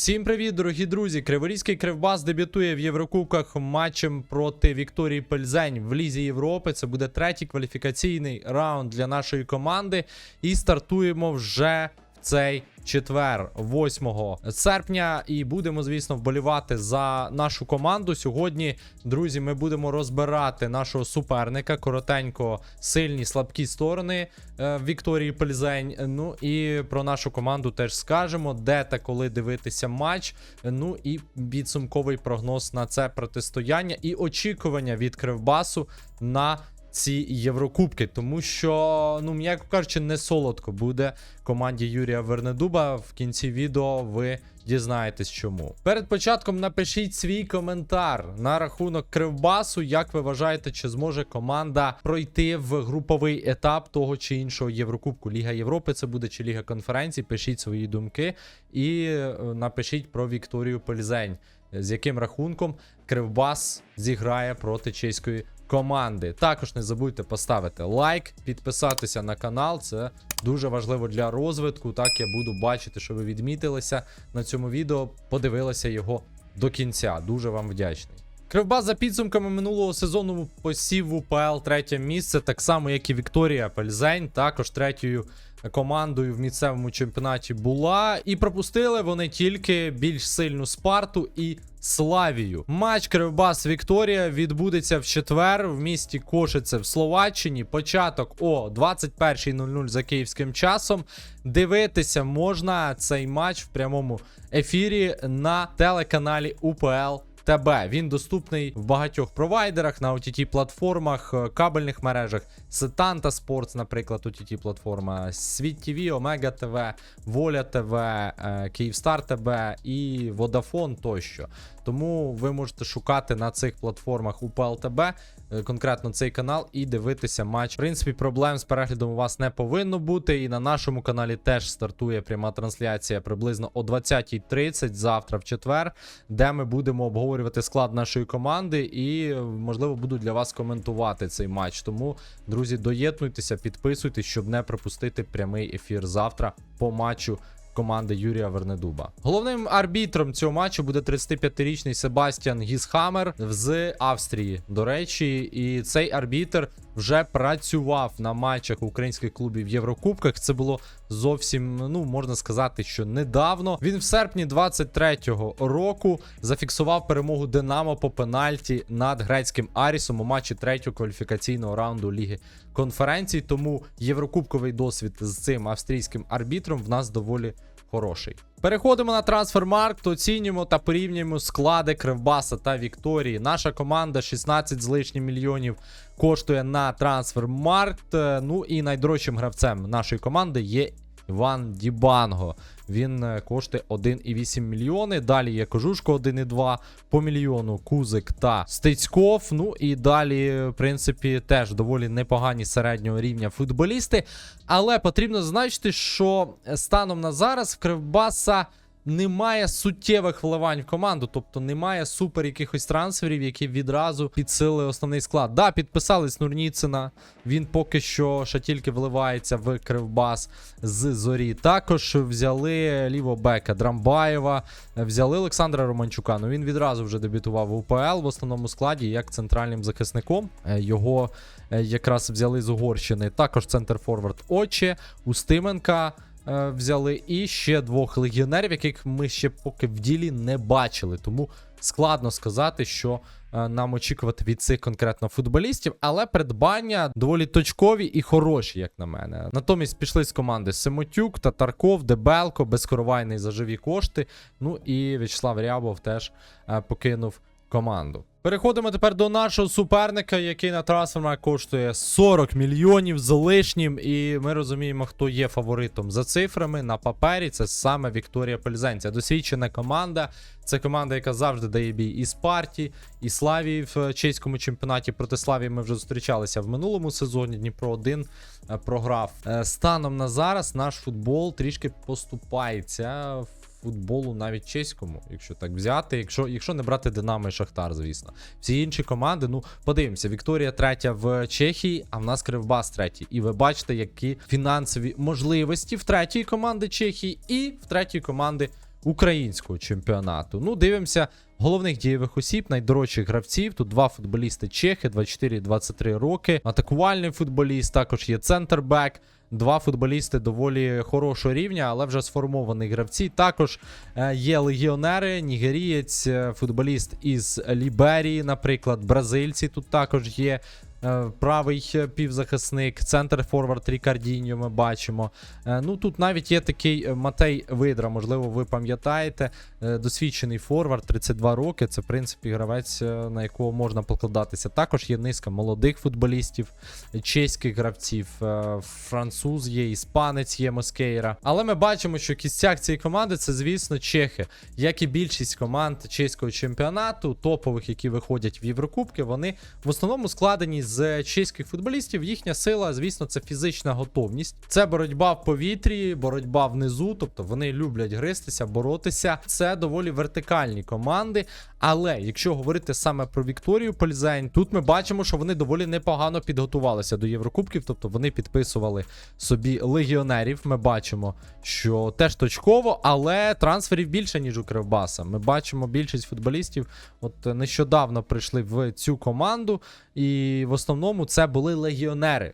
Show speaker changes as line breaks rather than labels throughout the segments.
Всім привіт, дорогі друзі! Криворізький Кривбас дебютує в Єврокубках матчем проти Вікторії Пельзень в Лізі Європи. Це буде третій кваліфікаційний раунд для нашої команди. І стартуємо вже цей четвер, 8 серпня. І будемо, звісно, вболівати за нашу команду. Сьогодні, друзі, ми будемо розбирати нашого суперника. Коротенько, сильні, слабкі сторони е, Вікторії Пельзень. Ну і про нашу команду теж скажемо, де та коли дивитися матч. Ну і підсумковий прогноз на це протистояння і очікування від Кривбасу на ці Єврокубки, тому що, ну, м'яко кажучи, не солодко буде команді Юрія Вернедуба. В кінці відео ви дізнаєтесь чому. Перед початком напишіть свій коментар на рахунок Кривбасу. Як ви вважаєте, чи зможе команда пройти в груповий етап того чи іншого Єврокубку? Ліга Європи це буде чи Ліга конференцій? Пишіть свої думки і е, напишіть про Вікторію Пельзень, з яким рахунком Кривбас зіграє проти чеської команди. Також не забудьте поставити лайк, підписатися на канал. Це дуже важливо для розвитку. Так я буду бачити, що ви відмітилися на цьому відео, подивилися його до кінця. Дуже вам вдячний. Кривбас за підсумками минулого сезону посів УПЛ третє місце, так само як і Вікторія Пельзень, також третьою командою в місцевому чемпіонаті була. І пропустили вони тільки більш сильну Спарту і Славію. Матч Кривбас Вікторія відбудеться в четвер в місті Кошице в Словаччині. Початок о 21.00 за київським часом. Дивитися можна цей матч в прямому ефірі на телеканалі УПЛ. ТБ. Він доступний в багатьох провайдерах на OTT платформах, е, кабельних мережах. Сетанта Sports, наприклад, OTT платформа, Світ ТВ, Омега ТВ, Воля ТВ, е, Київстар ТБ і Vodafone тощо. Тому ви можете шукати на цих платформах УПЛ ТБ, е, конкретно цей канал, і дивитися матч. В принципі, проблем з переглядом у вас не повинно бути. І на нашому каналі теж стартує пряма трансляція приблизно о 20.30 завтра в четвер, де ми будемо обговорювати склад нашої команди і, можливо, буду для вас коментувати цей матч. Тому, друзі, доєднуйтеся, підписуйтесь, щоб не пропустити прямий ефір завтра по матчу команди Юрія Вернедуба. Головним арбітром цього матчу буде 35-річний Себастьян Гісхамер з Австрії. До речі, і цей арбітр вже працював на матчах українських клубів в Єврокубках. Це було зовсім, ну можна сказати, що недавно. Він в серпні 23-го року зафіксував перемогу Динамо по пенальті над грецьким Арісом у матчі третього кваліфікаційного раунду Ліги конференцій. Тому єврокубковий досвід з цим австрійським арбітром в нас доволі хороший. Переходимо на трансфермаркт, оцінюємо та порівнюємо склади Кривбаса та Вікторії. Наша команда 16 з лишнім мільйонів коштує на трансфермаркт. Е, Ну і найдорожчим гравцем нашої команди є Іван Дібанго. Він е, коштує 1,8 мільйони. Далі є Кожушко 1,2 по мільйону, Кузик та Стецьков. Ну і далі, в принципі, теж доволі непогані середнього рівня футболісти. Але потрібно зазначити, що станом на зараз в Кривбаса немає суттєвих вливань в команду, тобто немає супер якихось трансферів, які відразу підсилили основний склад. Да, підписали Снурніцина. Він поки що ще тільки вливається в Кривбас з зорі. Також взяли лівобека Драмбаєва, взяли Олександра Романчука. Ну він відразу вже дебютував в УПЛ в основному складі як центральним захисником. Е, Його е, якраз взяли з Угорщини. Також центр Форвард Очі, Устименка взяли, і ще двох легіонерів, яких ми ще поки в ділі не бачили. Тому складно сказати, що е, нам очікувати від цих конкретно футболістів, але придбання доволі точкові і хороші, як на мене. Натомість пішли з команди Семотюк, Татарков, Дебелко, безкоровайний за живі кошти. Ну і В'ячеслав Рябов теж е, покинув команду. Переходимо тепер до нашого суперника, який на трансфермах коштує 40 мільйонів з лишнім. І ми розуміємо, хто є фаворитом за цифрами на папері. Це саме Вікторія Пельзень. Це досвідчена команда. Це команда, яка завжди дає бій і Спарті, і Славії в чеському чемпіонаті. Проти Славії ми вже зустрічалися в минулому сезоні. Дніпро 1 е, програв. Е, Станом на зараз наш футбол трішки поступається в футболу навіть чеському, якщо так взяти, якщо, якщо не брати Динамо і Шахтар, звісно. Всі інші команди, ну подивимося, Вікторія третя в Чехії, а в нас Кривбас третій. І ви бачите, які фінансові можливості в третьої команди Чехії і в третьої команди українського чемпіонату. Ну, дивимося головних дієвих осіб, найдорожчих гравців. Тут два футболісти Чехи, 24-23 роки. Атакувальний футболіст, також є центрбек. Два футболісти доволі хорошого рівня, але вже сформовані гравці. Також е, є легіонери, нігерієць, е, футболіст із Ліберії, наприклад, бразильці тут також є. Е, Правий е, півзахисник, центр форвард Рікардіньо ми бачимо. Е, Ну тут навіть є такий Матей Видра, можливо, ви пам'ятаєте. Досвідчений форвард, 32 роки. Це, в принципі, гравець, на якого можна покладатися. Також є низка молодих футболістів, чеських гравців, француз є, іспанець є Москейра. Але ми бачимо, що кістяк цієї команди це, звісно, чехи. Як і більшість команд чеського чемпіонату, топових, які виходять в Єврокубки, вони в основному складені з чеських футболістів. Їхня сила, звісно, це фізична готовність. Це боротьба в повітрі, боротьба внизу. Тобто вони люблять гристися, боротися. Це доволі вертикальні команди. Але якщо говорити саме про Вікторію Пользень, тут ми бачимо, що вони доволі непогано підготувалися до Єврокубків, тобто вони підписували собі легіонерів. Ми бачимо, що теж точково, але трансферів більше, ніж у Кривбаса. Ми бачимо більшість футболістів. От нещодавно прийшли в цю команду, і в основному це були легіонери.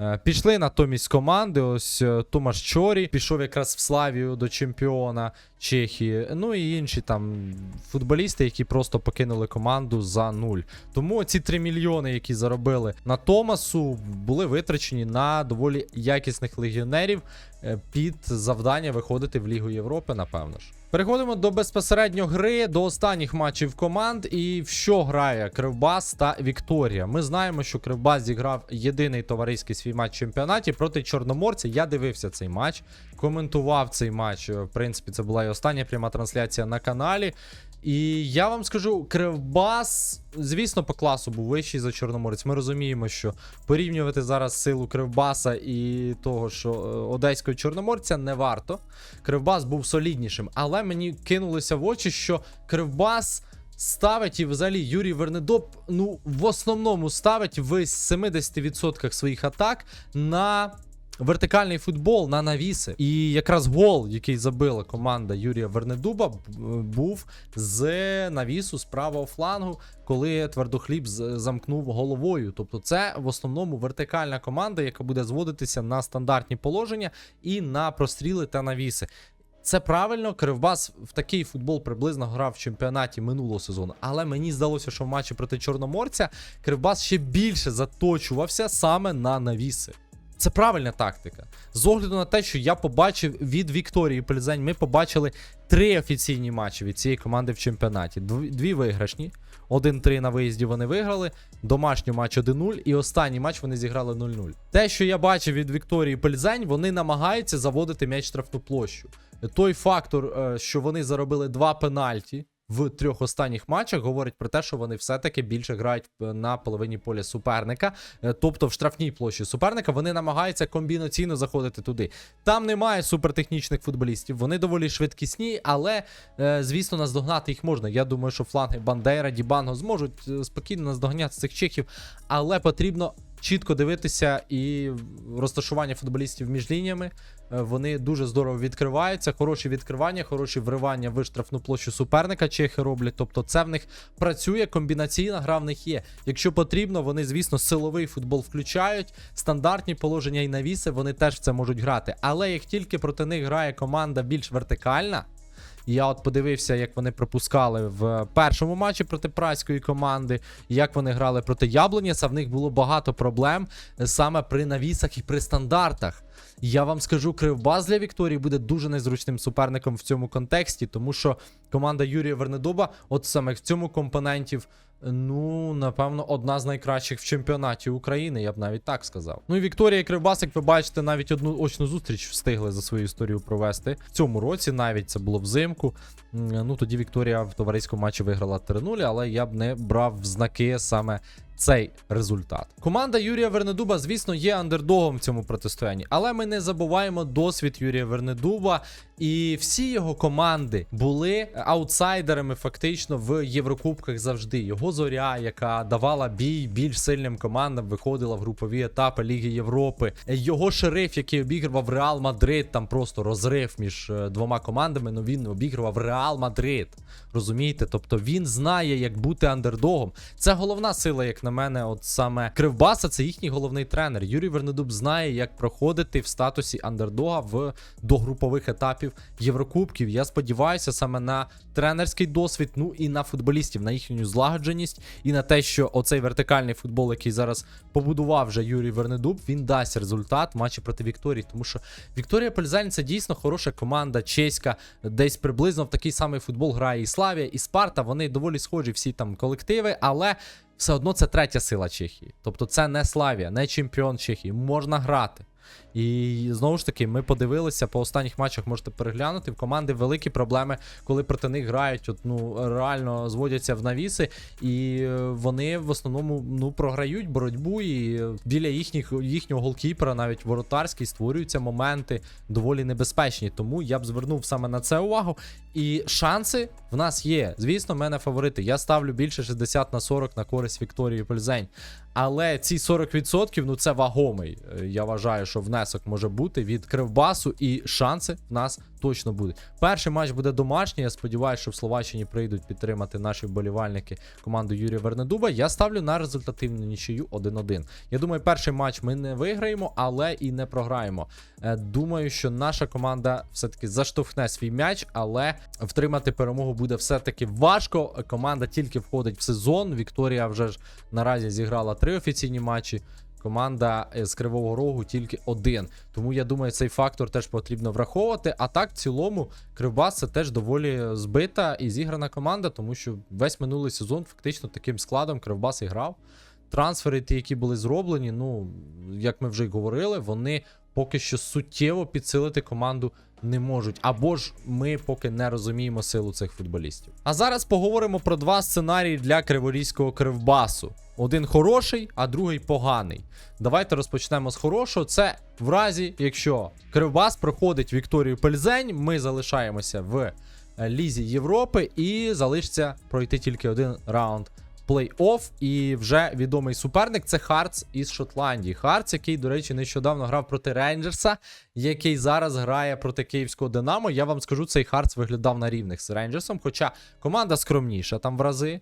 Е, Пішли натомість команди. Ось е, Томаш Чорі пішов якраз в Славію до чемпіона Чехії. Ну і інші там футболісти, які просто покинули команду за нуль. Тому ці 3 мільйони, які заробили на Томасу, були витрачені на доволі якісних легіонерів е, під завдання виходити в Лігу Європи, напевно ж. Переходимо до безпосередньо гри, до останніх матчів команд. І в що грає Кривбас та Вікторія. Ми знаємо, що Кривбас зіграв єдиний товариський свій матч в чемпіонаті проти Чорноморця. Я дивився цей матч, коментував цей матч. В принципі, це була і остання пряма трансляція на каналі. І я вам скажу, Кривбас, звісно, по класу був вищий за Чорноморець. Ми розуміємо, що порівнювати зараз силу Кривбаса і того, що е, одеського чорноморця не варто. Кривбас був соліднішим, але мені кинулося в очі, що Кривбас. Ставить і взагалі Юрій Вернедоп, ну, в основному ставить в 70% своїх атак на вертикальний футбол, на навіси. І якраз гол, який забила команда Юрія Вернедуба, був з навісу з правого флангу, коли твердохліб замкнув головою. Тобто, це в основному вертикальна команда, яка буде зводитися на стандартні положення і на простріли та навіси. Це правильно, Кривбас в такий футбол приблизно грав в чемпіонаті минулого сезону. Але мені здалося, що в матчі проти Чорноморця Кривбас ще більше заточувався саме на навіси. Це правильна тактика. З огляду на те, що я побачив від Вікторії Пльзень, ми побачили три офіційні матчі від цієї команди в чемпіонаті. Дві виграшні. 1-3 на виїзді вони виграли, домашній матч 1-0, і останній матч вони зіграли 0-0. Те, що я бачив від Вікторії Пельзень, вони намагаються заводити м'яч штрафну площу. Той фактор, е, що вони заробили два пенальті в трьох останніх матчах, говорить про те, що вони все-таки більше грають е, на половині поля суперника, е, тобто в штрафній площі суперника, вони намагаються комбінаційно заходити туди. Там немає супертехнічних футболістів, вони доволі швидкісні, але е, звісно, наздогнати їх можна. Я думаю, що фланги Бандера, Дібанго зможуть спокійно наздогняти цих чехів, але потрібно. Чітко дивитися і розташування футболістів між лініями. Е, Вони дуже здорово відкриваються. Хороші відкривання, хороші вривання в штрафну площу суперника. Чехи роблять. Тобто, це в них працює. Комбінаційна гра в них є. Якщо потрібно, вони, звісно, силовий футбол включають. Стандартні положення і навіси вони теж в це можуть грати. Але як тільки проти них грає команда більш вертикальна. Я от подивився, як вони пропускали в першому матчі проти праської команди, як вони грали проти Яблоніса. В них було багато проблем саме при навісах і при стандартах. Я вам скажу, Кривбас для Вікторії буде дуже незручним суперником в цьому контексті, тому що команда Юрія Вернедоба, от саме в цьому компонентів, ну напевно, одна з найкращих в чемпіонаті України, я б навіть так сказав. Ну і Вікторія і Кривбас, як ви бачите, навіть одну очну зустріч встигли за свою історію провести в цьому році. Навіть це було взимку. Ну тоді Вікторія в товариському матчі виграла 3-0, але я б не брав в знаки саме цей результат. Команда Юрія Вернедуба, звісно, є андердогом в цьому протистоянні, але ми не забуваємо досвід Юрія Вернедуба. І всі його команди були аутсайдерами фактично в Єврокубках завжди. Його зоря, яка давала бій більш сильним командам, виходила в групові етапи Ліги Європи. Його шериф, який обігрував Реал Мадрид, там просто розрив між е, двома командами. Ну він обігрував Реал Мадрид. Розумієте? Тобто він знає, як бути андердогом. Це головна сила, як на мене, от саме Кривбаса, це їхній головний тренер. Юрій Вернедуб знає, як проходити в статусі андердога в догрупових етапів Єврокубків. Я сподіваюся саме на тренерський досвід, ну і на футболістів, на їхню злагодженість, і на те, що оцей вертикальний футбол, який зараз побудував вже Юрій Вернедуб, він дасть результат в матчі проти Вікторії. Тому що Вікторія Пельзань це дійсно хороша команда, чеська, десь приблизно в такий самий футбол грає Славія, і Спарта. Вони доволі схожі всі там колективи, але. Все одно це третя сила Чехії. Тобто це не Славія, не чемпіон Чехії. Можна грати. І знову ж таки, ми подивилися по останніх матчах, можете переглянути. В команди великі проблеми, коли проти них грають. От, ну, реально зводяться в навіси, і е, вони в основному ну, програють боротьбу. І е, біля їхніх, їхнього голкіпера, навіть воротарський, створюються моменти доволі небезпечні. Тому я б звернув саме на це увагу. І шанси в нас є. Звісно, в мене фаворити. Я ставлю більше 60 на 40 на користь Вікторії Пользень. Але ці 40% ну це вагомий. е, Я вважаю, що внесок може бути від Кривбасу, і шанси в нас точно будуть. Перший матч буде домашній. Я сподіваюся, що в Словаччині прийдуть підтримати наші вболівальники команду Юрія Вернедуба. Я ставлю на результативну нічию 1-1. Я думаю, перший матч ми не виграємо, але і не програємо. Е, Думаю, що наша команда все-таки заштовхне свій м'яч, але втримати перемогу буде все-таки важко. Команда тільки входить в сезон. Вікторія вже ж наразі зіграла три офіційні матчі. Команда е, з Кривого Рогу тільки один. Тому я думаю, цей фактор теж потрібно враховувати. А так, в цілому, Кривбас це теж доволі збита і зіграна команда, тому що весь минулий сезон фактично таким складом Кривбас і грав. Трансфери, ті, які були зроблені, ну як ми вже й говорили, вони поки що суттєво підсилити команду не можуть. Або ж ми поки не розуміємо силу цих футболістів. А зараз поговоримо про два сценарії для криворізького кривбасу. Один хороший, а другий поганий. Давайте розпочнемо з хорошого. Це в разі, якщо Кривбас проходить Вікторію Пельзень, ми залишаємося в е, Лізі Європи і залишиться пройти тільки один раунд плей-офф. І вже відомий суперник це Хартс із Шотландії. Хартс, який, до речі, нещодавно грав проти Рейнджерса, який зараз грає проти київського Динамо. Я вам скажу, цей Хартс виглядав на рівних з Рейнджерсом, хоча команда скромніша там в рази.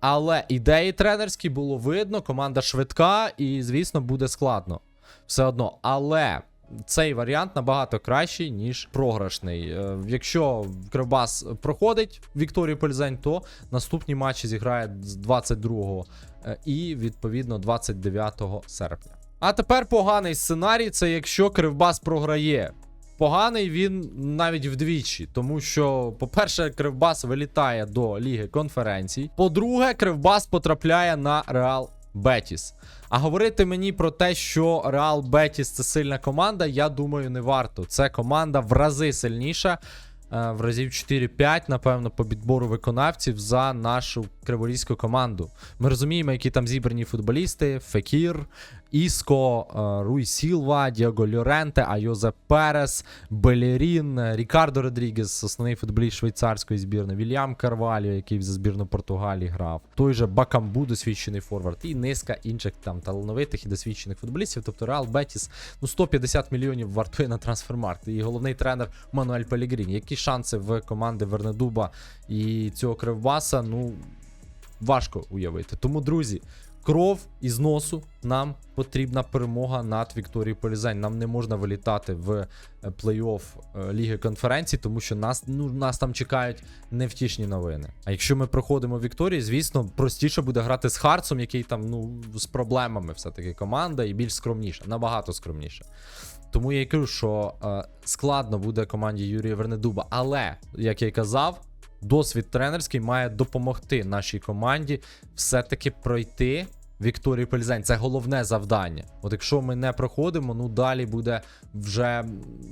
Але ідеї тренерські було видно, команда швидка, і, звісно, буде складно. Все одно. Але цей варіант набагато кращий, ніж програшний. Е, Якщо Кривбас проходить Вікторію Пельзень, то наступні матчі зіграє з 22 е, і відповідно 29 серпня. А тепер поганий сценарій це якщо Кривбас програє. Поганий він навіть вдвічі, тому що, по-перше, Кривбас вилітає до Ліги конференцій. По-друге, Кривбас потрапляє на Реал Бетіс. А говорити мені про те, що Реал Бетіс це сильна команда, я думаю, не варто. Це команда в рази сильніша. е, В разів 4-5, напевно, по підбору виконавців за нашу криворізьку команду. Ми розуміємо, які там зібрані футболісти: Фекір, Іско, е, Руй Сілва, Діого Льоренте, Айозе Перес, Белерін, Рікардо Родрігес, основний футболіст швейцарської збірної, Вільям Карваліо, який за збірну Португалії грав, той же Бакамбу, досвідчений форвард, і низка інших там талановитих і досвідчених футболістів. Тобто Реал Бетіс ну 150 мільйонів вартує на трансфермаркт. І головний тренер Мануель Пелігрін. Які шанси в команди Вернедуба і цього Кривбаса? Ну важко уявити. Тому, друзі, кров із носу нам потрібна перемога над Вікторією Полізень. Нам не можна вилітати в е, плей-офф е, Ліги конференцій, тому що нас, ну, нас там чекають невтішні новини. А якщо ми проходимо Вікторії, звісно, простіше буде грати з Харцем, який там ну з проблемами все-таки команда, і більш скромніша, набагато скромніше. Тому я й кажу, що е, складно буде команді Юрія Вернедуба. Але, як я й казав, досвід тренерський має допомогти нашій команді все-таки пройти Вікторії Пельзень. Це головне завдання. От якщо ми не проходимо, ну далі буде вже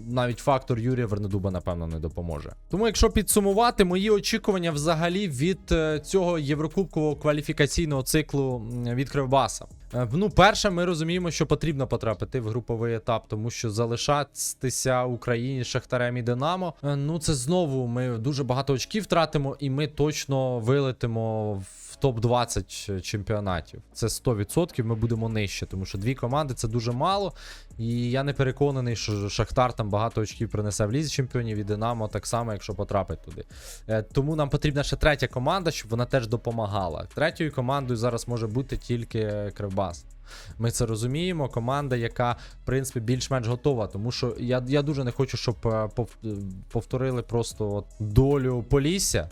навіть фактор Юрія Вернедуба, напевно, не допоможе. Тому, якщо підсумувати, мої очікування взагалі від е, цього єврокубкового кваліфікаційного циклу від Кривбаса. Е, Ну, перше, ми розуміємо, що потрібно потрапити в груповий етап, тому що залишатися Україні Шахтарем і Динамо. е, Ну, це знову ми дуже багато очків втратимо, і ми точно вилетимо в топ-20 чемпіонатів. Це 100%. Ми будемо нижче, тому що дві команди це дуже мало. І я не переконаний, що Шахтар там багато очків принесе в лізі чемпіонів і Динамо так само, якщо потрапить туди. Е, Тому нам потрібна ще третя команда, щоб вона теж допомагала. Третьою командою зараз може бути тільки Кривбас. Ми це розуміємо. Команда, яка, в принципі, більш-менш готова. Тому що я, я дуже не хочу, щоб е, пов- е, повторили просто долю Полісся.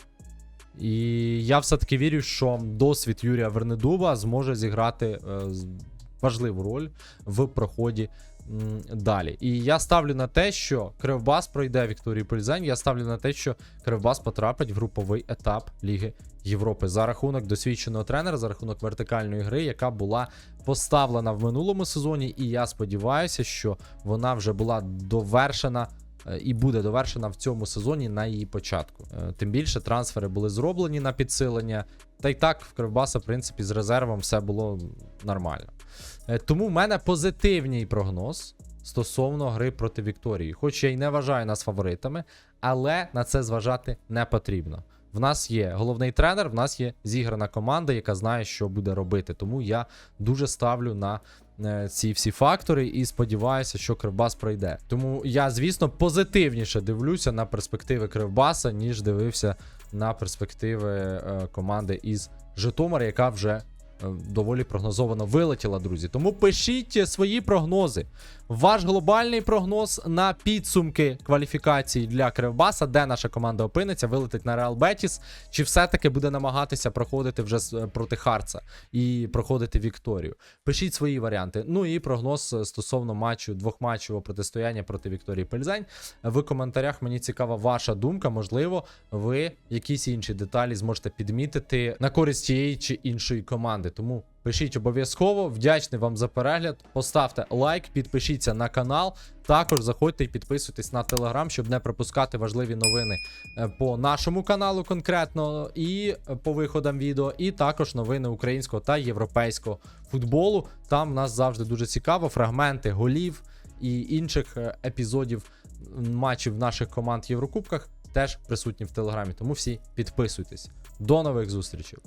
І я все-таки вірю, що досвід Юрія Вернедуба зможе зіграти е, важливу роль в проході далі. І я ставлю на те, що Кривбас пройде Вікторію Пельзень. Я ставлю на те, що Кривбас потрапить в груповий етап Ліги Європи за рахунок досвідченого тренера, за рахунок вертикальної гри, яка була поставлена в минулому сезоні. І я сподіваюся, що вона вже була довершена і буде довершена в цьому сезоні на її початку. Е, Тим більше трансфери були зроблені на підсилення. Та й так в Кривбаса, в принципі, з резервом все було нормально. Е, Тому в мене позитивний прогноз стосовно гри проти Вікторії. Хоч я й не вважаю нас фаворитами, але на це зважати не потрібно. В нас є головний тренер, в нас є зіграна команда, яка знає, що буде робити. Тому я дуже ставлю на е, ці всі фактори і сподіваюся, що Кривбас пройде. Тому я, звісно, позитивніше дивлюся на перспективи Кривбаса, ніж дивився на перспективи е, команди із Житомира, яка вже е, доволі прогнозовано вилетіла, друзі. Тому пишіть свої прогнози. Ваш глобальний прогноз на підсумки кваліфікації для Кривбаса, де наша команда опиниться, вилетить на Реал Бетіс, чи все-таки буде намагатися проходити вже е, проти Харца і проходити Вікторію. Пишіть свої варіанти. Ну і прогноз е, стосовно матчу двохматчевого протистояння проти Вікторії Пельзень. В коментарях мені цікава ваша думка. Можливо, ви якісь інші деталі зможете підмітити на користь тієї чи іншої команди. Тому пишіть обов'язково. Вдячний вам за перегляд. Поставте лайк, підпишіться на канал. Також заходьте і підписуйтесь на телеграм, щоб не пропускати важливі новини е, по нашому каналу конкретно і по виходам відео, і також новини українського та європейського футболу. Там в нас завжди дуже цікаво. Фрагменти голів і інших е, епізодів матчів наших команд в Єврокубках теж присутні в телеграмі. Тому всі підписуйтесь. До нових зустрічей.